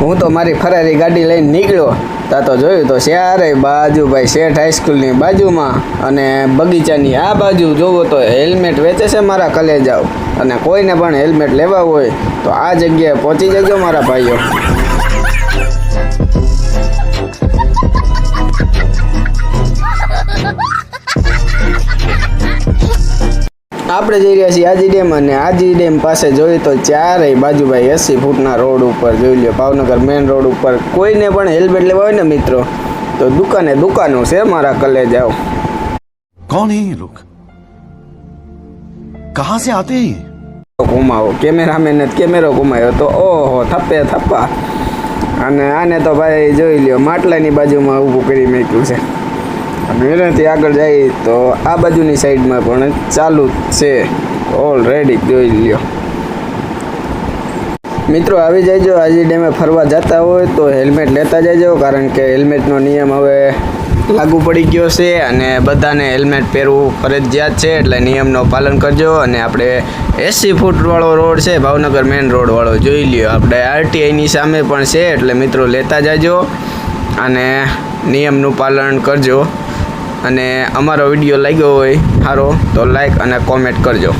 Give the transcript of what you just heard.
હું તો મારી ફરારી ગાડી લઈને નીકળ્યો. તા તો જોયું તો શ્યારે બાજુ ભાઈ શેઠ હાઈસ્કૂલની બાજુમાં અને બગીચાની આ બાજુ જોવો તો હેલ્મેટ વેચે છે મારા કલેજાઓ. અને કોઈને પણ હેલ્મેટ લેવા હોય તો આ જગ્યાએ પહોંચી જજો મારા ભાઈઓ. આપણે જઈ રહ્યા છીએ આજી ડેમ અને આજી ડેમ પાસે જોઈએ તો ચારેય બાજુભાઈ એસી ફૂટના રોડ ઉપર જોઈ લો ભાવનગર મેઇન રોડ ઉપર. કોઈને પણ હેલ્મેટ લેવા હોય ને મિત્રો તો દુકાને દુકાનો છે મારા કલે જાઓ કોણ હે લોક? કહા સે આતે ઘુમાવો કેમેરામેન કેમેરો ઘુમાયો તો ઓહો થપ્પે થપ્પા. અને આને તો ભાઈ જોઈ લ્યો માટલાની બાજુમાં ઊભું કરી મૂક્યું છે. એનાથી આગળ જાય તો આ બાજુની સાઈડમાં પણ ચાલુ છે. ઓલરેડી જોઈ લ્યો. મિત્રો, આવી જજો આજે ડેમે ફરવા જતા હોય તો હેલ્મેટ લેતા જજો કારણ કે હેલ્મેટનો નિયમ હવે લાગુ પડી ગયો છે અને બધાને હેલ્મેટ પહેરવું ફરજિયાત છે, એટલે નિયમનો પાલન કરજો. અને આપણે એંસી ફૂટવાળો રોડ છે, ભાવનગર મેઇન રોડવાળો જોઈ લ્યો, આપણે આરટીઆઈની સામે પણ છે, એટલે મિત્રો, લેતા જાજો અને નિયમનું પાલન કરજો. અને અમારો વીડિયો લાગ્યો હોય સારો તો લાઈક અને કોમેન્ટ કરજો.